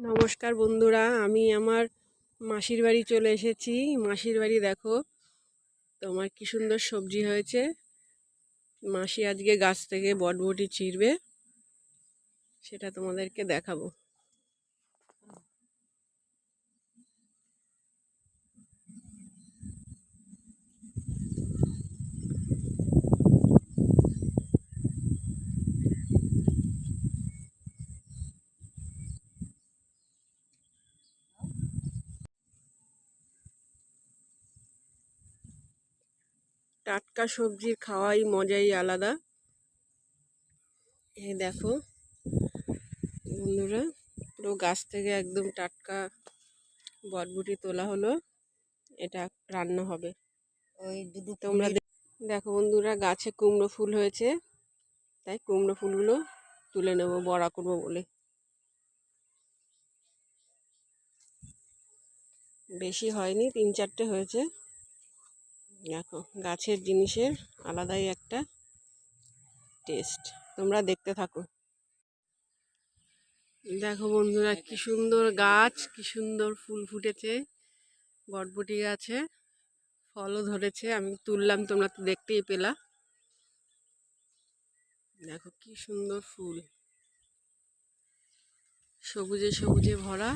নমস্কার বন্ধুরা, আমি আমার মাসির বাড়ি চলে এসেছি। মাসির বাড়ি দেখো, তোমার কি সুন্দর সবজি হয়েছে। মাসি আজকে গাছ থেকে বটবটি চিরবে সেটা তোমাদেরকে দেখাবো। টাটকা সবজির খাওয়াই মজাই আলাদা। এ দেখো বন্ধুরা পুরো গাছ থেকে একদম টাটকা বটবুটি তোলা হলো। এটা রান্না হবে। ওই দুটো তোমরা দেখো বন্ধুরা গাছে কুমড়ো ফুল হয়েছে। তাই কুমড়ো ফুলগুলো তুলে নেব বড়া করব বলে। বেশি হয়নি তিন চারটে হয়েছে। দেখো, গাছের জিনিসের আলাদাই একটা টেস্ট তোমরা দেখতে থাকো। দেখো বন্ধুরা, কি সুন্দর গাছ, কি সুন্দর ফুল ফুটেছে। বটবটি গাছে ফলও ধরেছে, আমি তুললাম, তোমরা তো দেখতেই পেলা। দেখো কি সুন্দর ফুল। সবুজে সবুজে ভরা।